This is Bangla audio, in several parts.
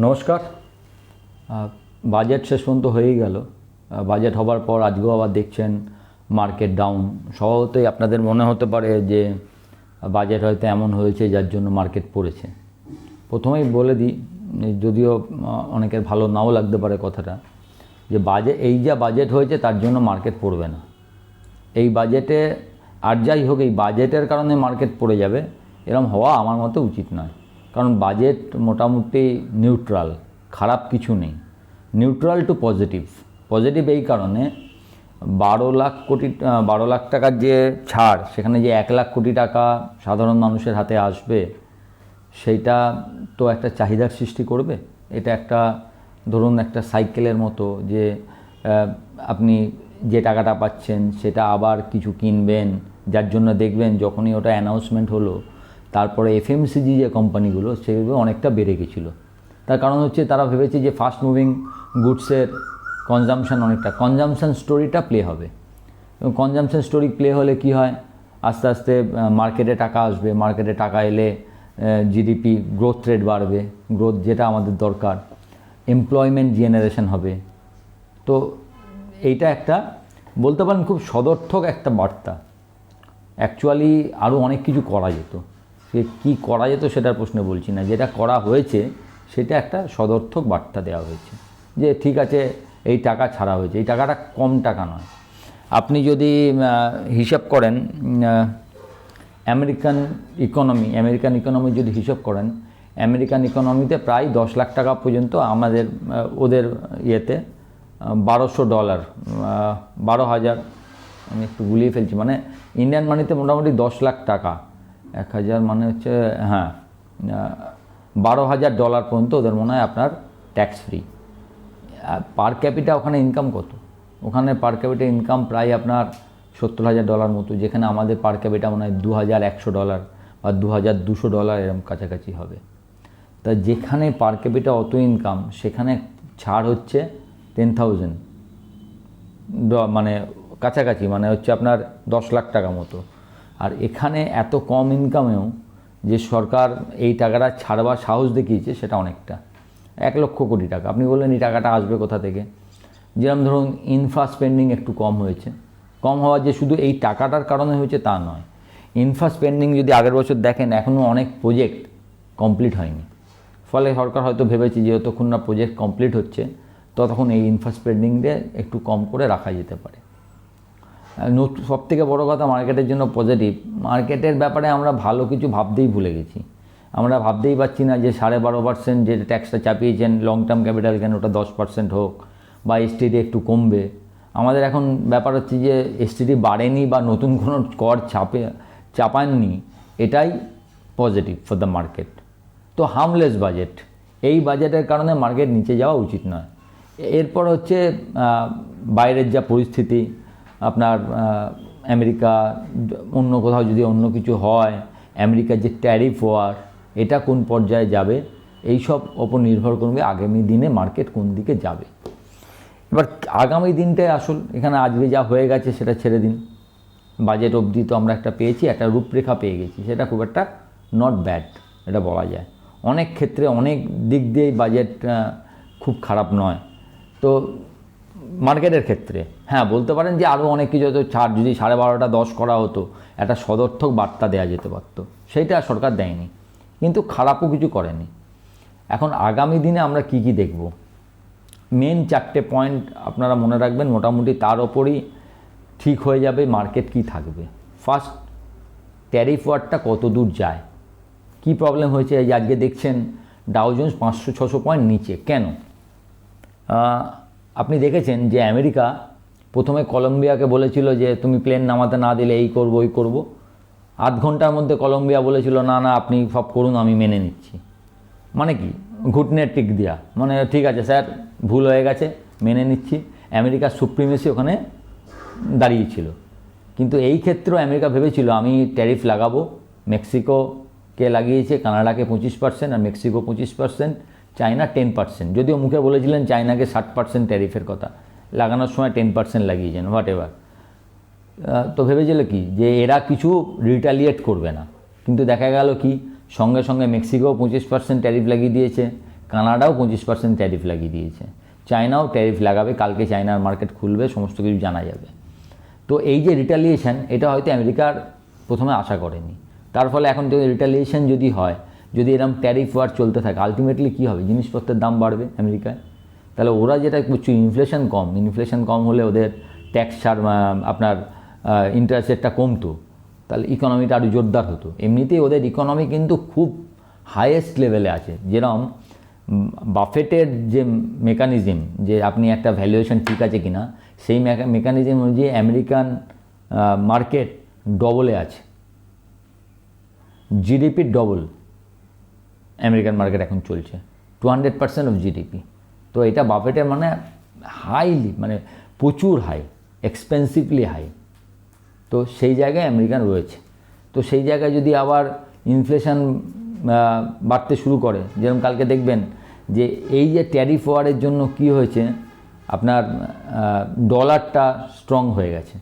নমস্কার। বাজেট শেষ পর্যন্ত হয়েই গেল। বাজেট হবার পর আজকেও আবার দেখছেন মার্কেট ডাউন। স্বভাবতই আপনাদের মনে হতে পারে যে বাজেট হয়তো এমন হয়েছে যার জন্য মার্কেট পড়েছে। প্রথমেই বলে দিই, যদিও অনেকের ভালো নাও লাগতে পারে কথাটা, যে বাজেট এই যা বাজেট হয়েছে তার জন্য মার্কেট পড়বে না। এই বাজেটে আর যাই হোক, এই বাজেটের কারণে মার্কেট পড়ে যাবে, এরম হওয়া আমার মতে উচিত নয়। কারণ বাজেট মোটামুটি নিউট্রাল, খারাপ কিছু নেই। Neutral two positive. পজিটিভ এই কারণে বারো লাখ কোটি, বারো লাখ টাকার যে ছাড়, সেখানে যে এক লাখ কোটি টাকা সাধারণ মানুষের হাতে আসবে, সেইটা তো একটা চাহিদার সৃষ্টি করবে। এটা একটা, ধরুন একটা সাইকেলের মতো যে আপনি যে টাকাটা পাচ্ছেন, সেটা আবার কিছু কিনবেন, যার জন্য দেখবেন যখনই ওটা অ্যানাউন্সমেন্ট হলো তারপরে এফএমসিজি যে কোম্পানিগুলো সেগুলো অনেকটা বেড়ে গেছিল। তার কারণ হচ্ছে তারা ভেবেছে যে ফাস্ট মুভিং গুডসের কনজামশান অনেকটা কনজামশান স্টোরিটা প্লে হবে। এবং কনজামশান স্টোরি প্লে হলে কি হয়? আস্তে আস্তে মার্কেটে টাকা আসবে মার্কেটে টাকা এলে জিডিপি গ্রোথ রেট বাড়বে গ্রোথ যেটা আমাদের দরকার এমপ্লয়মেন্ট জেনারেশন হবে। তো এইটা একটা, বলতে পারেন খুব সদর্থক একটা বার্তা। অ্যাকচুয়ালি আরও অনেক কিছু করা যেত। সে কী করা যেত সেটার প্রশ্নে বলছি না। যেটা করা হয়েছে, সেটা একটা সদর্থক বার্তা দেওয়া হয়েছে যে ঠিক আছে, এই টাকা ছাড়া হয়েছে। এই টাকাটা কম টাকা নয়। আপনি যদি হিসাব করেন আমেরিকান ইকোনমি আমেরিকান ইকোনমি যদি হিসাব করেন, আমেরিকান ইকোনমিতে প্রায় দশ লাখ টাকা পর্যন্ত আমাদের ওদের ইয়েতে বারোশো ডলার বারো হাজার, আমি একটু গুলিয়ে ফেলছি মানে ইন্ডিয়ান মানিতে মোটামুটি দশ লাখ টাকা এক হাজার মানে হচ্ছে হ্যাঁ বারো হাজার ডলার পর্যন্ত ওদের মনে হয় আপনার ট্যাক্স ফ্রি পার ক্যাপিটা ওখানে ইনকাম কত? ওখানে পার ক্যাপিটা ইনকাম প্রায় আপনার সত্তর হাজার ডলার মতো, যেখানে আমাদের পার ক্যাপিটা মনে হয় দু হাজার একশো ডলার বা দু হাজার দুশো ডলার এরকম কাছাকাছি হবে। তা যেখানে পার ক্যাপিটা অত ইনকাম সেখানে ছাড় হচ্ছে টেন থাউজেন্ড মানে কাছাকাছি মানে হচ্ছে আপনার দশ লাখ টাকা মতো। আর এখানে এত কম ইনকামেও যে সরকার এই টাকাটা ছাড়বার সাহস দেখিয়েছে, সেটা অনেকটা। এক লক্ষ কোটি টাকা। আপনি বললেন এই টাকাটা আসবে কোথা থেকে? যেরকম ধরুন ইনফ্রা স্পেন্ডিং একটু কম হয়েছে। কম হওয়ার যে শুধু এই টাকাটার কারণে হয়েছে তা নয়। ইনফ্রা স্পেন্ডিং যদি আগের বছর দেখেন এখনও অনেক প্রজেক্ট কমপ্লিট হয়নি। ফলে সরকার হয়তো ভেবেছে যে যতক্ষণ না প্রজেক্ট কমপ্লিট হচ্ছে, ততক্ষণ এই ইনফ্রা স্পেন্ডিংটা একটু কম করে রাখা যেতে পারে। সব থেকে বড়ো কথা মার্কেটের জন্য পজিটিভ মার্কেটের ব্যাপারে আমরা ভালো কিছু ভাবতেই ভুলে গেছি। আমরা ভাবতেই পারছি না যে সাড়ে বারো পার্সেন্ট যে ট্যাক্সটা চাপিয়েছেন লং টার্ম ক্যাপিটাল কেন ওটা দশ পার্সেন্ট হোক বা এসটিডি একটু কমবে। আমাদের এখন ব্যাপার হচ্ছে যে এসটিডি বাড়েনি বা নতুন কোনো কর চাপে, চাপাননি, এটাই পজিটিভ ফর দ্য মার্কেট তো হার্মলেস বাজেট এই বাজেটের কারণে মার্কেট নিচে যাওয়া উচিত নয়। এরপর হচ্ছে বাইরের যা পরিস্থিতি আপনার আমেরিকা, অন্য কোথাও যদি অন্য কিছু হয়, আমেরিকার যে ট্যারিফ ওয়ার এটা কোন পর্যায়ে যাবে? এই সব ওপর নির্ভর করবে আগামী দিনে মার্কেট কোন দিকে যাবে। এবার আগামী দিনটাই আসল, এখানে আজকে যা হয়ে গেছে সেটা ছেড়ে দিন। বাজেট অবধি তো আমরা একটা পেয়েছি, একটা রূপরেখা পেয়ে গেছি, সেটা খুব একটা নট ব্যাড এটা বলা যায়। অনেক ক্ষেত্রে অনেক দিক দিয়েই বাজেট খুব খারাপ নয়। তো মার্কেটের ক্ষেত্রে। হ্যাঁ বলতে পারেন যে আরও অনেক কিছু হতো ছাড় যদি সাড়ে বারোটা, দশ করা হতো, একটা সদর্থক বার্তা দেওয়া যেতে পারতো। সেইটা সরকার দেয়নি। কিন্তু খারাপও কিছু করেনি। এখন আগামী দিনে আমরা কি কি দেখব? মেন চারটে পয়েন্ট আপনারা মনে রাখবেন, মোটামুটি তার ওপরই ঠিক হয়ে যাবে, মার্কেট কি থাকবে। ফার্স্ট, ট্যারিফ ওয়ারটা কত দূর যায়? কি প্রবলেম হয়েছে? এই আজকে দেখছেন ডাউজন্স পাঁচশো, ছশো পয়েন্ট নিচে। কেন? আপনি দেখেছেন যে আমেরিকা প্রথমে কলম্বিয়াকে বলেছিল যে তুমি প্লেন নামাতে না দিলে এই করব, ওই করব? আধ ঘণ্টার মধ্যে কলম্বিয়া বলেছিল, না না, আপনি সব করুন, আমি মেনে নিচ্ছি। মানে কি? ঘুটনের টিক দেওয়া মানে ঠিক আছে, স্যার, ভুল হয়ে গেছে, মেনে নিচ্ছি। আমেরিকার সুপ্রিমেসি ওখানে দাঁড়িয়েছিল। কিন্তু এই ক্ষেত্রেও আমেরিকা ভেবেছিল, আমি ট্যারিফ লাগাবো। মেক্সিকোকে লাগিয়েছে কানাডাকে পঁচিশ পার্সেন্ট আর মেক্সিকো পঁচিশ পার্সেন্ট চায়না টেন পার্সেন্ট। যদিও মুখে বলেছিলেন চায়নাকে ষাট পার্সেন্ট ট্যারিফের কথা। লাগানোর সময় টেন পার্সেন্ট লাগিয়েছেন হোয়াট এভার। তো ভেবেছিল কি যে এরা কিছু রিটালিয়েট করবে না? কিন্তু দেখা গেল কি, সঙ্গে সঙ্গে মেক্সিকো পঁচিশ পার্সেন্ট ট্যারিফ লাগিয়ে দিয়েছে, কানাডাও পঁচিশ পার্সেন্ট ট্যারিফ লাগিয়ে দিয়েছে। চায়নাও ট্যারিফ লাগাবে, কালকে চায়নার মার্কেট খুলবে, সমস্ত কিছু জানা যাবে। তো এই যে রিটালিয়েশন, এটা হয়তো আমেরিকার প্রথমে আশা করেনি। তার ফলে এখন যদি রিটালিয়েশন যদি হয় যদি এরকম ট্যারিফ ওয়ার চলতে থাকে আলটিমেটলি কী হবে? জিনিসপত্রের দাম বাড়বে আমেরিকায়। তাহলে ওরা যেটা করছে ইনফ্লেশন কম। ইনফ্লেশন কম হলে ওদের ট্যাক্স ছাড় আপনার ইন্টারেস্ট রেটটা কমতো। তাহলে ইকোনমিটা আরও জোরদার হতো। এমনিতেই ওদের ইকোনমি কিন্তু খুব হাইয়েস্ট লেভেলে আছে। যেরকম বাফেটের যে মেকানিজম যে আপনি একটা ভ্যালুয়েশন ঠিক আছে কি না সেই মেকানিজম অনুযায়ী আমেরিকান মার্কেট ডবলে আছে। জিডিপির ডবল আমেরিকান মার্কেট এখন চলছে। Two hundred percent of GDP তো এটা বাফেটের মানে হাইলি মানে প্রচুর হাই এক্সপেন্সিভলি হাই তো সেই জায়গায় আমেরিকান রয়েছে। তো সেই জায়গায় যদি আবার ইনফ্লেশন বাড়তে শুরু করে, যেরকম কালকে দেখবেন যে এই যে ট্যারিফ ওয়ারের জন্য কি হয়েছে, আপনার ডলারটা স্ট্রং হয়ে গেছে।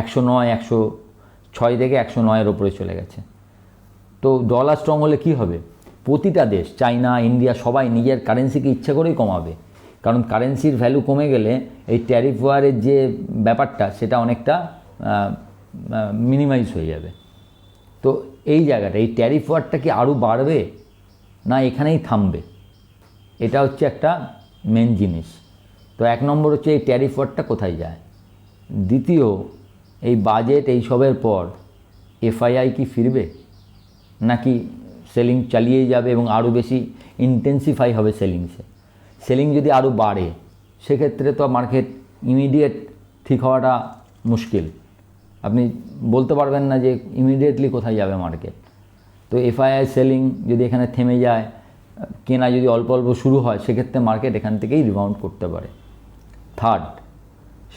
একশো নয়, একশো ছয় থেকে একশো নয়ের ওপরে চলে গেছে। তো ডলার স্ট্রং হলে কি হবে? প্রতিটা দেশ, চাইনা, ইন্ডিয়া, সবাই নিজের কারেন্সিকে ইচ্ছা করেই কমাবে। কারণ কারেন্সির ভ্যালু কমে গেলে এই ট্যারিফ ওয়ারের যে ব্যাপারটা, সেটা অনেকটা মিনিমাইজ হয়ে যাবে। তো এই জায়গাটা, এই ট্যারিফ ওয়ারটা কি আরও বাড়বে? না, এখানেই থামবে। এটা হচ্ছে একটা মেন জিনিস। তো এক নম্বর হচ্ছে এই ট্যারিফ ওয়ারটা কোথায় যায়? দ্বিতীয়, এই বাজেট এইসবের পর এফআইআই কি ফিরবে? নাকি সেলিং চালিয়েই যাবে এবং আরও বেশি ইন্টেন্সিফাই হবে সেলিংসে সেলিং যদি আরও বাড়ে, সেক্ষেত্রে তো মার্কেট ইমিডিয়েট ঠিক হওয়াটা মুশকিল। আপনি বলতে পারবেন না যে ইমিডিয়েটলি কোথায় যাবে মার্কেট তো এফআইআই সেলিং যদি এখানে থেমে যায়, কেনা যদি অল্প অল্প শুরু হয়, সেক্ষেত্রে মার্কেট এখান থেকেই রিবাউন্ড করতে পারে। থার্ড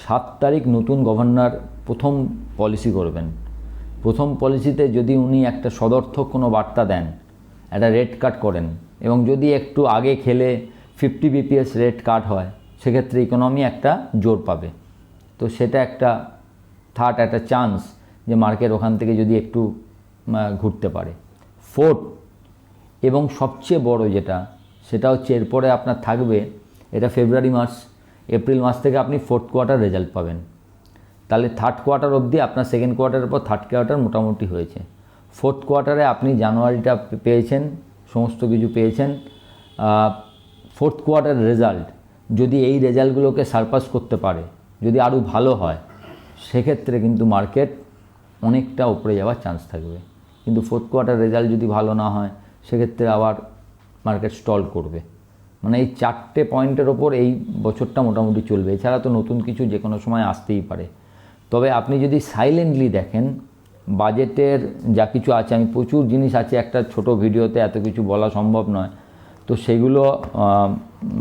সাত তারিখ নতুন গভর্নর প্রথম পলিসি করবেন। প্রথম পলিসিতে যদি উনি একটা সদর্থক কোনো বার্তা দেন একটা রেট কাট করেন। এবং যদি একটু আগে খেলে ফিফটি বিপিএস রেট কাট হয়, সেক্ষেত্রে ইকোনমি একটা জোর পাবে। তো সেটা একটা থার্ড একটা চান্স যে মার্কেট ওখান থেকে যদি একটু ঘুরতে পারে। ফোর্থ এবং সবচেয়ে বড় যেটা, সেটা হচ্ছে এরপরে আপনার থাকবে, এটা ফেব্রুয়ারি মাস এপ্রিল মাস থেকে আপনি ফোর্থ কোয়ার্টার রেজাল্ট পাবেন। তাহলে থার্ড কোয়ার্টার অবধি আপনার সেকেন্ড কোয়ার্টারের পর থার্ড কোয়ার্টার মোটামুটি হয়েছে। ফোর্থ কোয়ার্টারে আপনি জানুয়ারিটা পেয়েছেন, সমস্ত কিছু পেয়েছেন। ফোর্থ কোয়ার্টার রেজাল্ট যদি এই রেজাল্টগুলোকে সারপাস করতে পারে, যদি আরও ভালো হয়, সেক্ষেত্রে কিন্তু মার্কেট অনেকটা উপরে যাওয়ার চান্স থাকবে। কিন্তু ফোর্থ কোয়ার্টার রেজাল্ট যদি ভালো না হয়, সেক্ষেত্রে আবার মার্কেট স্টল করবে। মানে এই চারটে পয়েন্টের ওপর এই বছরটা মোটামুটি চলবে। এছাড়া তো নতুন কিছু যে কোনো সময় আসতেই পারে। তবে আপনি যদি সাইলেন্টলি দেখেন বাজেটের যা কিছু আছে, আমি প্রচুর জিনিস আছে, একটা ছোট ভিডিওতে এত কিছু বলা সম্ভব নয়। তো সেগুলো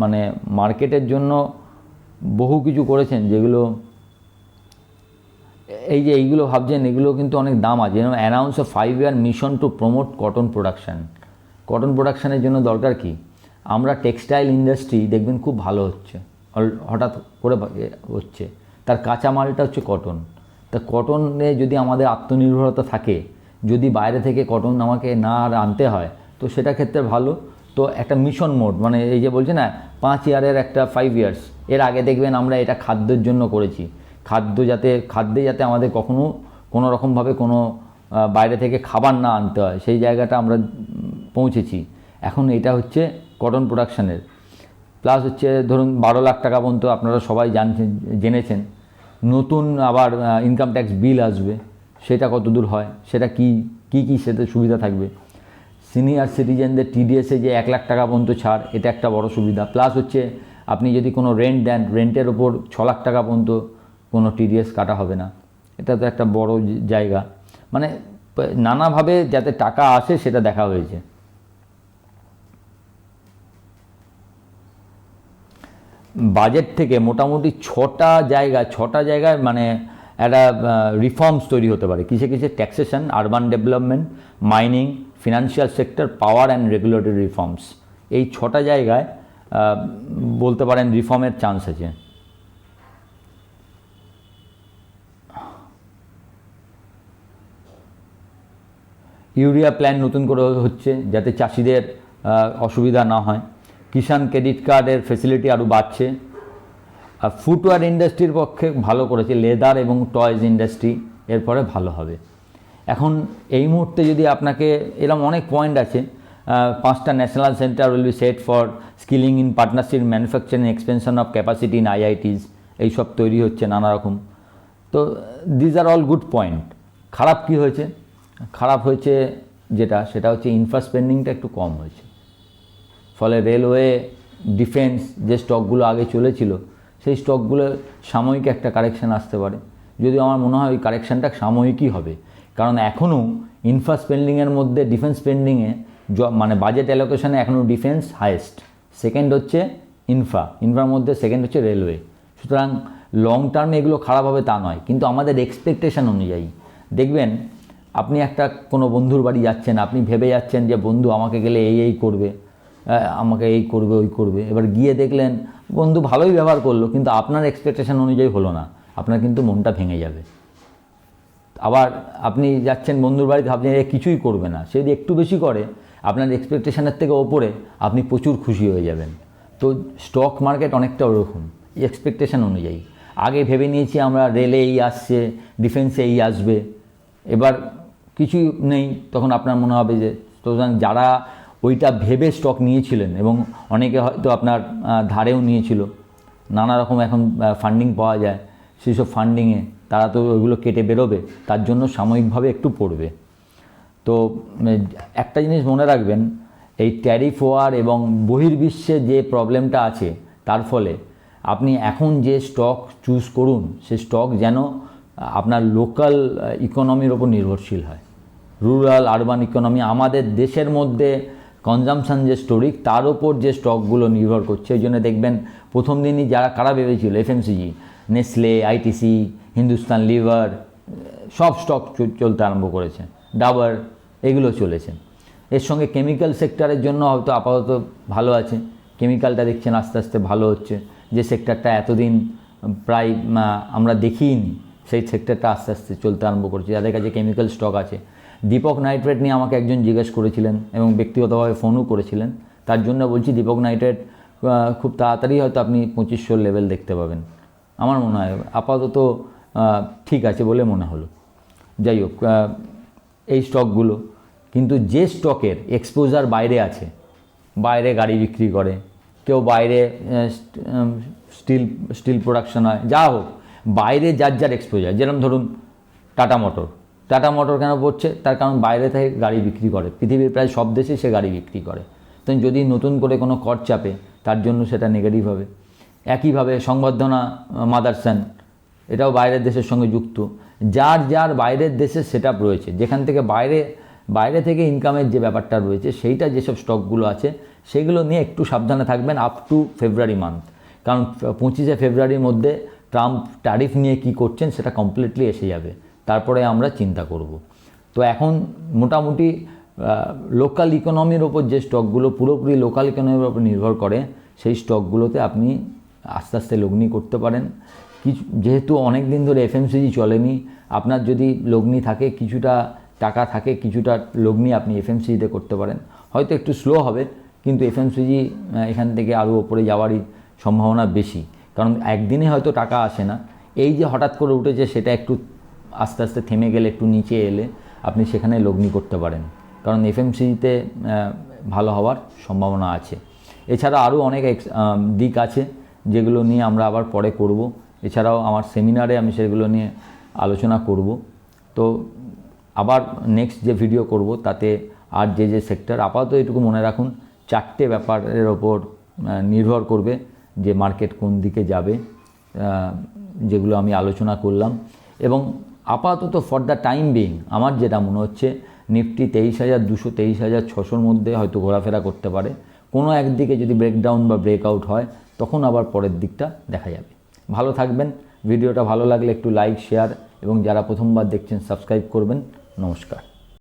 মানে মার্কেটের জন্য বহু কিছু করেছেন, যেগুলো এই যে এইগুলো ভাবছেন, এগুলো কিন্তু অনেক দাম আছে। যেমন announce of five year mission to promote cotton production cotton প্রোডাকশানের জন্য দরকার কি? আমরা টেক্সটাইল ইন্ডাস্ট্রি দেখবেন খুব ভালো হচ্ছে। হঠাৎ করে হচ্ছে। তার কাঁচামালটা হচ্ছে কটন তা কটনে যদি আমাদের আত্মনির্ভরতা থাকে, যদি বাইরে থেকে কটন আমাকে না আর আনতে হয়, তো সেটা ক্ষেত্রে ভালো। তো একটা মিশন মোড মানে এই যে বলছে না, পাঁচ ইয়ারের একটা ফাইভ ইয়ার্স এর আগে দেখবেন আমরা এটা খাদ্যের জন্য করেছি। খাদ্য যাতে, খাদ্যে যাতে আমাদের কখনো কোনো রকমভাবে কোনো বাইরে থেকে খাবার না আনতে হয়, সেই জায়গাটা আমরা পৌঁছেছি। এখন এটা হচ্ছে কটন প্রোডাকশানের প্লাস হচ্ছে ধরুন বারো লাখ টাকা পর্যন্ত আপনারা সবাই জানছেন, জেনেছেন। নতুন আবার ইনকাম ট্যাক্স বিল আসবে, সেটা কত দূর হয়, সেটা কি কি কি সেটা সুবিধা থাকবে? সিনিয়র সিটিজেনদের টিডিএসে যে এক লাখ টাকা পর্যন্ত ছাড়, এটা একটা বড় সুবিধা। প্লাস হচ্ছে, আপনি যদি কোনো রেন্ট দেন রেন্টের ওপর ছ লাখ টাকা পর্যন্ত কোনো টিডিএস কাটা হবে না। এটা তো একটা বড় জায়গা। মানে নানাভাবে যাতে টাকা আসে, সেটা দেখা হয়েছে। বাজেট থেকে মোটামুটি ছটা জায়গা, ছটা জায়গায় মানে একটা রিফর্মস তৈরি হতে পারে। কিসে কিসে? Taxation urban development mining financial sector power and regulatory reforms এই ছটা জায়গায় বলতে পারেন রিফর্মের চান্স আছে। ইউরিয়া প্ল্যান নতুন করে হচ্ছে, যাতে চাষিদের অসুবিধা না হয়। কিষাণ ক্রেডিট কার্ডের ফেসিলিটি আরও বাড়ছে। আর ফুটওয়্যার ইন্ডাস্ট্রির পক্ষে ভালো করেছে লেদার এবং টয়েজ ইন্ডাস্ট্রি এরপরে ভালো হবে। এখন এই মুহূর্তে যদি আপনাকে এরকম অনেক পয়েন্ট আছে পাঁচটা national centre will be set for skilling in partnership manufacturing expansion of capacity in IITs এইসব তৈরি হচ্ছে নানা রকম। তো these are all good point খারাপ কি হয়েছে? খারাপ হয়েছে যেটা, সেটা হচ্ছে ইনফ্রা স্পেন্ডিংটা একটু কম হয়েছে। ফলে রেলওয়ে ডিফেন্স যে স্টকগুলো আগে চলেছিল, সেই স্টকগুলো সাময়িক একটা কারেকশন আসতে পারে। যদিও আমার মনে হয় ওই কারেকশানটা সাময়িকই হবে। কারণ এখনও ইনফ্রা স্পেন্ডিংয়ের মধ্যে ডিফেন্স স্পেন্ডিংয়ে মানে বাজেট অ্যালোকেশনে এখনও ডিফেন্স হায়েস্ট। সেকেন্ড হচ্ছে ইনফ্রা, ইনফ্রার মধ্যে সেকেন্ড হচ্ছে রেলওয়ে। সুতরাং লং টার্মে এগুলো খারাপ হবে তা নয়, কিন্তু আমাদের এক্সপেকটেশন অনুযায়ী। দেখবেন, আপনি একটা কোনো বন্ধুর বাড়ি যাচ্ছেন, আপনি ভেবে যাচ্ছেন যে বন্ধু আমাকে গেলে এই এই করবে। আমাকে এই করবে, ওই করবে। এবার গিয়ে দেখলেন, বন্ধু ভালোই ব্যবহার করল, কিন্তু আপনার এক্সপেকটেশন অনুযায়ী হলো না। আপনার কিন্তু মনটা ভেঙে যাবে। আবার আপনি যাচ্ছেন বন্ধুর বাড়িতে আপনি কিছুই করবে না। সে যদি একটু বেশি করে, আপনার এক্সপেকটেশনের থেকে ওপরে, আপনি প্রচুর খুশি হয়ে যাবেন। তো স্টক মার্কেট অনেকটা ওরকম এক্সপেকটেশন অনুযায়ী। আগে ভেবে নিয়েছি আমরা রেলে এই আসছে ডিফেন্সে এই আসবে। এবার কিছুই নেই, তখন আপনার মনে হবে যে সুতরাং যারা ওইটা ভেবে স্টক নিয়েছিলেন এবং অনেকে হয়তো আপনার ধারেও নিয়েছিল। নানা রকম এখন ফান্ডিং পাওয়া যায়। সেই সব ফান্ডিংয়ে তারা তো ওইগুলো কেটে বেরোবে, তার জন্য সাময়িকভাবে একটু পড়বে। তো একটা জিনিস মনে রাখবেন, এই ট্যারিফ ওয়ার এবং বহির্বিশ্বে যে প্রবলেমটা আছে, তার ফলে আপনি এখন যে স্টক চুজ করুন, সে স্টক যেন আপনার লোকাল ইকোনমির ওপর নির্ভরশীল হয়। রুরাল আরবান ইকোনমি আমাদের দেশের মধ্যে কনজামশন যে স্টোরি তার ওপর যে স্টকগুলো নির্ভর করছে ওই জন্য দেখবেন প্রথম দিনই যারা কারা ভেবেছিল FMCG Nestle ITC Hindustan Lever সব স্টক চলতে আরম্ভ করেছে। ডাবার এগুলো চলেছে। এর সঙ্গে কেমিক্যাল সেক্টরের জন্য হয়তো আপাতত ভালো আছে। কেমিক্যালটা দেখছেন আস্তে আস্তে ভালো হচ্ছে। যে সেক্টরটা এতদিন প্রায় আমরা দেখিনি সেই সেক্টরটা আস্তে আস্তে চলতে আরম্ভ করছে। যাদের কাছে কেমিক্যাল স্টক আছে। দীপক নাইট্রেট নিয়ে আমাকে একজন জিজ্ঞেস করেছিলেন এবং ব্যক্তিগতভাবে ফোনও করেছিলেন। তার জন্য বলছি, দীপক নাইট্রেট খুব তাড়াতাড়ি হয়তো আপনি পঁচিশশোর লেভেল দেখতে পাবেন। আমার মনে হয় আপাতত ঠিক আছে বলে মনে হলো। যাই হোক এই স্টকগুলো কিন্তু যে স্টকের এক্সপোজার বাইরে আছে, বাইরে গাড়ি বিক্রি করে, কেউ বাইরে স্টিল স্টিল প্রোডাকশন হয়, যা হোক বাইরে যার যার এক্সপোজার যেরকম ধরুন টাটা মোটর টাটা মোটর কেন পড়ছে তার কারণ বাইরে থেকে গাড়ি বিক্রি করে। পৃথিবীর প্রায় সব দেশে সে গাড়ি বিক্রি করে। তো যদি নতুন করে কোনো কর চাপে, তার জন্য সেটা নেগেটিভ হবে। একইভাবে সংবর্ধনা মাদারসান এটাও বাইরের দেশের সঙ্গে যুক্ত। যার যার বাইরের দেশে সেট রয়েছে, যেখান থেকে বাইরে বাইরে থেকে ইনকামের যে ব্যাপারটা রয়েছে, সেইটা যেসব স্টকগুলো আছে, সেগুলো নিয়ে একটু সাবধানে থাকবেন আপ টু ফেব্রুয়ারি মান্থ কারণ পঁচিশে ফেব্রুয়ারির মধ্যে ট্রাম্প ট্যারিফ নিয়ে কি করছেন সেটা কমপ্লিটলি এসে যাবে। তারপরে আমরা চিন্তা করব। তো এখন মোটামুটি লোকাল ইকোনমির ওপর যে স্টকগুলো পুরোপুরি লোকাল ইকোনমির ওপর নির্ভর করে, সেই স্টকগুলোতে আপনি আস্তে আস্তে লগ্নি করতে পারেন। কিছু, যেহেতু অনেক দিন ধরে এফএমসিজি চলেনি, আপনার যদি লগ্নি থাকে, কিছুটা টাকা থাকে, কিছুটা লগ্নি আপনি এফএমসিজিতে করতে পারেন। হয়তো একটু স্লো হবে, কিন্তু এফএমসিজি এখান থেকে আরও ওপরে যাওয়ারই সম্ভাবনা বেশি। কারণ একদিনে হয়তো টাকা আসে না। এই যে হঠাৎ করে উঠেছে, সেটা একটু আস্তে আস্তে থেমে গেলে, একটু নিচে এলে আপনি সেখানে লগ্নি করতে পারেন। কারণ এফএমসিতে ভালো হওয়ার সম্ভাবনা আছে। এছাড়া আরও অনেক দিক আছে, যেগুলো নিয়ে আমরা আবার পরে করব। এছাড়াও আমার সেমিনারে আমি সেগুলো নিয়ে আলোচনা করব। তো আবার নেক্সট যে ভিডিও করব, তাতে আর যে যে সেক্টর আপাতত এটুকু মনে রাখুন, চারটে ব্যাপারের ওপর নির্ভর করবে। যে মার্কেট কোন দিকে যাবে যেগুলো আমি আলোচনা করলাম। এবং আপাতত ফর দ্য টাইম বিং আমার যেটা মনে হচ্ছে, নিফটি তেইশ হাজার, দুশো তেইশ হাজার, ছশোর মধ্যে হয়তো ঘোরাফেরা করতে পারে। কোনো একদিকে যদি ব্রেকডাউন বা ব্রেকআউট হয়, তখন আবার পরের দিকটা দেখা যাবে। ভালো থাকবেন। ভিডিওটা ভালো লাগলে একটু লাইক শেয়ার এবং যারা প্রথমবার দেখছেন সাবস্ক্রাইব করবেন। নমস্কার।